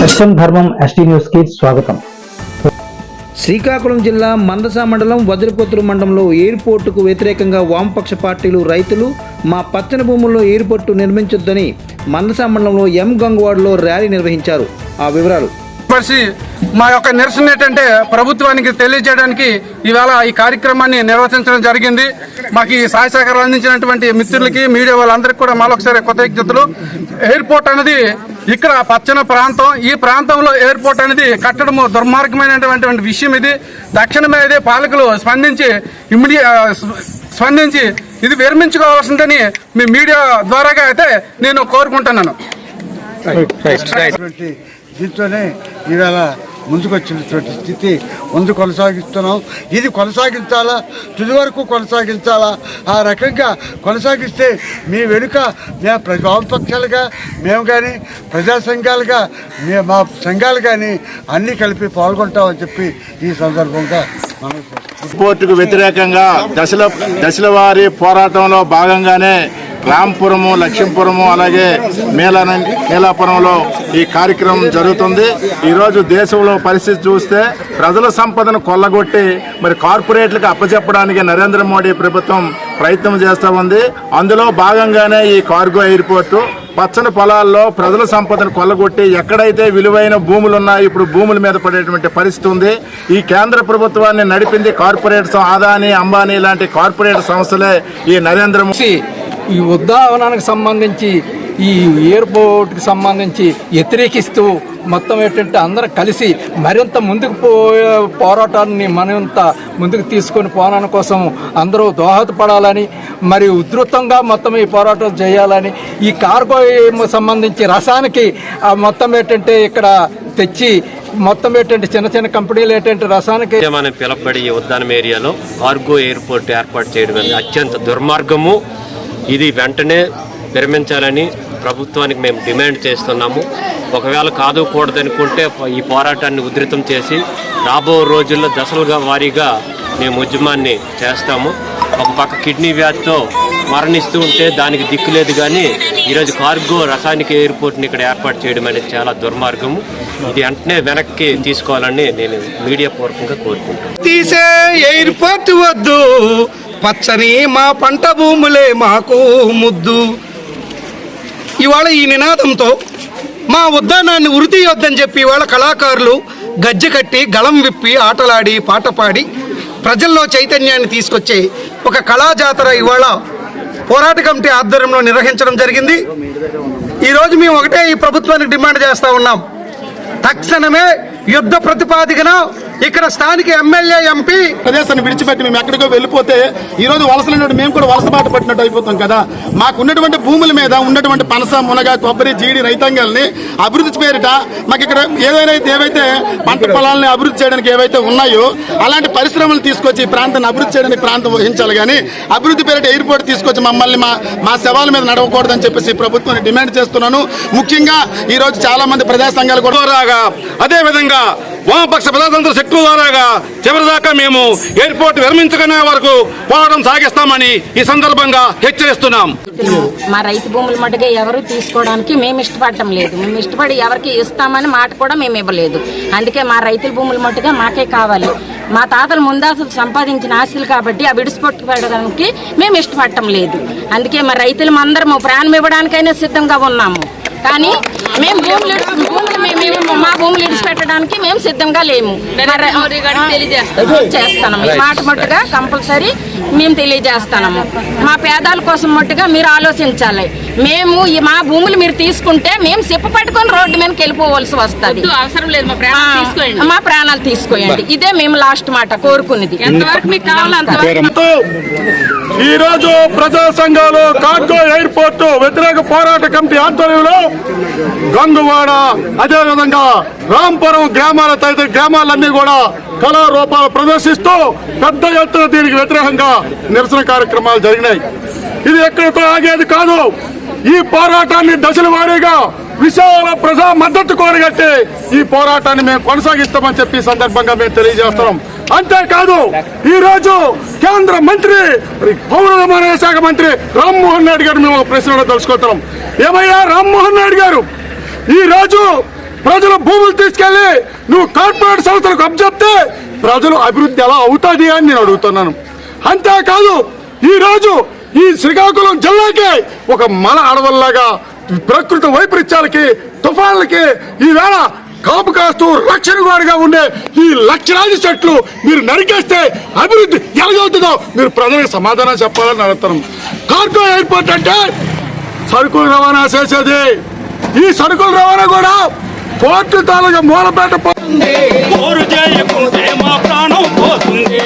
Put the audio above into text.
సత్యం ధర్మం ఎస్టీ న్యూస్కి స్వాగతం. శ్రీకాకుళం జిల్లా మందస మండలం వజ్రపుత్రు మండలంలో ఎయిర్పోర్టుకు వ్యతిరేకంగా వామపక్ష పార్టీలు రైతులు మా పచ్చని భూముల్లో ఎయిర్పోర్టు నిర్మించొద్దని మందస మండలంలో ఎం గంగవాడలో ర్యాలీ నిర్వహించారు. ఆ వివరాలు పరిచి మా యొక్క నిరసన ఏంటంటే ప్రభుత్వానికి తెలియజేయడానికి ఈవేళ ఈ కార్యక్రమాన్ని నిర్వహించడం జరిగింది. మాకు ఈ సహాయ సహకారాలు అందించినటువంటి మిత్రులకి మీడియా వాళ్ళందరికీ కూడా మరొకసారి కృతజ్ఞతలు ఎయిర్పోర్ట్ అనేది ఇక్కడ పచ్చని ప్రాంతం. ఈ ప్రాంతంలో ఎయిర్పోర్ట్ అనేది కట్టడం దుర్మార్గమైనటువంటి విషయం ఇది. తక్షణమే ఇది పాలకులు స్పందించి ఇమ్మీడియట్ స్పందించి ఇది విరమించుకోవాల్సిందని మీ మీడియా ద్వారాగా అయితే నేను కోరుకుంటున్నాను. దీంతోనే ఈవేళ ముందుకొచ్చినటువంటి స్థితి ముందు కొనసాగిస్తున్నాం. ఇది కొనసాగించాలా? తుది వరకు కొనసాగించాలా? ఆ రకంగా కొనసాగిస్తే మీ వెనుక మేము ప్ర- వామపక్షాలుగా మేము కానీ ప్రజా సంఘాలుగా మేము మా సంఘాలు కానీ అన్నీ కలిపి పాల్గొంటామని చెప్పి ఈ సందర్భంగా మనం రిపోర్టుకు వ్యతిరేకంగా దశల దశల వారి పోరాటంలో భాగంగానే రాంపురము లక్ష్మీపురము అలాగే మేళన మేలాపురంలో ఈ కార్యక్రమం జరుగుతుంది. ఈరోజు దేశంలో పరిస్థితి చూస్తే ప్రజల సంపదను కొల్లగొట్టి మరి కార్పొరేట్లకు అప్పచెప్పడానికి నరేంద్ర మోడీ ప్రభుత్వం ప్రయత్నం చేస్తూ ఉంది. అందులో భాగంగానే ఈ కార్గో ఎయిర్పోర్టు పచ్చని పొలాల్లో ప్రజల సంపదను కొల్లగొట్టి ఎక్కడైతే విలువైన భూములు ఉన్నాయో ఇప్పుడు భూముల మీద పడేటువంటి పరిస్థితి ఉంది. ఈ కేంద్ర ప్రభుత్వాన్ని నడిపింది కార్పొరేట్ సం- అదానీ అంబానీ లాంటి కార్పొరేట్ సంస్థలే ఈ నరేంద్ర మోదీ ఈ ఉద్దావనానికి సంబంధించి ఈ ఎయిర్పోర్ట్కి సంబంధించి వ్యతిరేకిస్తూ మొత్తం ఏంటంటే అందరం కలిసి మరింత ముందుకు పోయే పోరాటాన్ని మరింత ముందుకు తీసుకొని పోవడం కోసం అందరూ దోహదపడాలని మరి ఉధృతంగా మొత్తం ఈ పోరాటం చేయాలని ఈ కార్గో సంబంధించి రసానికి మొత్తం ఏంటంటే ఇక్కడ తెచ్చి మొత్తం ఏంటంటే చిన్న చిన్న కంపెనీలు ఏంటంటే రసానికి మనం పిలబడి ఈ ఉద్దానం ఏరియాలో కార్గో ఎయిర్పోర్ట్ ఏర్పాటు చేయడం అత్యంత దుర్మార్గము. ఇది వెంటనే విరమించాలని ప్రభుత్వానికి మేము డిమాండ్ చేస్తున్నాము. ఒకవేళ కాదు కూడదనుకుంటే ఈ పోరాటాన్ని ఉధృతం చేసి రాబో రోజుల్లో దశలుగా వారీగా మేము ఉద్యమాన్ని చేస్తాము. ఒక పక్క కిడ్నీ వ్యాధితో మరణిస్తూ ఉంటే దానికి దిక్కు లేదు కానీ ఈరోజు కార్గో రసాయనిక ఎయిర్పోర్ట్ని ఇక్కడ ఏర్పాటు చేయడం అనేది చాలా దుర్మార్గము. ఇది వెంటనే వెనక్కి తీసుకోవాలని నేను మీడియా పూర్వకంగా కోరుకుంటున్నాను. తీసే ఎయిర్పోర్ట్ వద్దు. పచ్చని మా పంట భూములే మాకు ముద్దు. ఇవాళ ఈ నినాదంతో మా ఉద్యానాన్ని ఉరి తీయొద్దని చెప్పి ఇవాళ కళాకారులు గజ్జె కట్టి గళం విప్పి ఆటలాడి పాట పాడి ప్రజల్లో చైతన్యాన్ని తీసుకొచ్చే ఒక కళా జాతర ఇవాళ పోరాట కమిటీ ఆధ్వర్యంలో నిర్వహించడం జరిగింది. ఈరోజు మేము ఒకటే ఈ ప్రభుత్వానికి డిమాండ్ చేస్తూ ఉన్నాం. తక్షణమే యుద్ధ ప్రతిపాదికన ఇక్కడ స్థానిక ఎమ్మెల్యే ఎంపీ ప్రదేశాన్ని విడిచిపెట్టి మేము ఎక్కడికో వెళ్ళిపోతే ఈ రోజు వలసలైనట్టు మేము కూడా వలస బాట పట్టినట్టు అయిపోతాం కదా. మాకు ఉన్నటువంటి భూముల మీద ఉన్నటువంటి పనస మునగ కొబ్బరి జీడి రైతాంగాల్ని అభివృద్ధి పేరిట మాకు ఇక్కడ ఏదైనా ఏవైతే పంట పొలాలని అభివృద్ధి చేయడానికి ఏవైతే ఉన్నాయో అలాంటి పరిశ్రమలు తీసుకొచ్చి ఈ ప్రాంతాన్ని అభివృద్ధి చేయడానికి ప్రాంతం వహించాలి కానీ అభివృద్ధి పేరిట ఎయిర్పోర్ట్ తీసుకొచ్చి మమ్మల్ని మా మా శవాల మీద నడవకూడదని చెప్పేసి ప్రభుత్వాన్ని డిమాండ్ చేస్తున్నాను. ముఖ్యంగా ఈ రోజు చాలా మంది ప్రజా సంఘాలు కూడా రాగా అదే విధంగా వామపక్ష ప్రజాతంత్ర శక్తుల ద్వారాగా చివరిదాకా మేము ఎయిర్పోర్ట్ విరమించుకునే వరకు పోరాటం సాగిస్తామని ఈ సందర్భంగా హెచ్చరిస్తున్నాం. మా రైతు భూముల మటుగా ఎవరు తీసుకోవడానికి మేము ఇష్టపడటం లేదు. మేము ఇష్టపడి ఎవరికి ఇస్తామని మాట కూడా మేము ఇవ్వలేదు. అందుకే మా రైతుల భూముల మటుగా మాకే కావాలి. మా తాతలు ముందాసులు సంపాదించిన ఆస్తులు కాబట్టి ఆ విడిచిపెట్టుకోవడానికి మేము ఇష్టపడటం లేదు. అందుకే మా రైతులు అందరము ప్రాణం ఇవ్వడానికైనా సిద్ధంగా ఉన్నాము. కానీ మేము భూములు మేము- మా భూములు ఇడిచిపెట్టడానికి మేము సిద్ధంగా లేము. చేస్తాము ఈ మాట మట్టుగా కంపల్సరీ మేము తెలియజేస్తాము మా పేదాల కోసం మట్టుగా మీరు ఆలోచించాలి. మేము ఈ మా భూములు మీరు తీసుకుంటే మేము చెప్పు పట్టుకొని రోడ్డు మీదకి వెళ్ళిపోవలసి వస్తుంది. అవసరం లేదు మా ప్రాణాలు తీసుకోండి ఇదే మేము లాస్ట్ మాట కోరుకునేది ఎంతవరకు మీకు కావాలో అంతవరకు. ఈ రోజు ప్రజా సంఘాలు కార్గో ఎయిర్పోర్ట్ వ్యతిరేక పోరాట కమిటీ ఆధ్వర్యంలో గంగువాడ అదేవిధంగా రాంపురం గ్రామాల తదితర గ్రామాలన్నీ కూడా కళారూపాలు ప్రదర్శిస్తూ పెద్ద ఎత్తున దీనికి వ్యతిరేకంగా నిరసన కార్యక్రమాలు జరిగినాయి. ఇది ఎక్కడితో ఆగేది కాదు. ఈ పోరాటాన్ని దశల వారీగా విశాల ప్రజా మద్దతు కోరగట్టి ఈ పోరాటాన్ని మేము కొనసాగిస్తామని చెప్పి సందర్భంగా మేము తెలియజేస్తున్నాం. అంతేకాదు ఈ రోజు కేంద్ర మంత్రి పౌర రవాణా శాఖ మంత్రి రామ్మోహన్ నాయుడు గారు మేము ఒక ప్రశ్న తెలుసుకుంటున్నాం ఏమయ్యా రామ్మోహన్ నాయుడు గారు? ఈ రోజు ప్రజలు భూములు తీసుకెళ్ళి నువ్వు కార్పొరేట్ సంస్థలకు అప్పచెప్తే ప్రజలు అభివృద్ధి ఎలా అవుతుంది అని నేను అడుగుతున్నాను. అంతేకాదు ఈ రోజు ఈ శ్రీకాకుళం జిల్లాకే ఒక మల అడవుల్లాగా ప్రకృతి వైపరీత్యాలకి తుఫాన్లకి ఈవేళ కాపు కాస్తూ రక్షణ గోడగా ఉండే ఈ లక్షలాది చెట్లు మీరు నరికేస్తే అభివృద్ధి ఎలాగవుతుందో మీరు ప్రజలకు సమాధానం చెప్పాలని అడుగుతున్నాం కార్గో ఎయిర్పోర్ట్ అంటే సరుకులు రవాణా చేసేది. ఈ సరుకుల రవాణా కూడా పోర్టు తాలూకా మూలపేట ప్రాణం పోతుంది.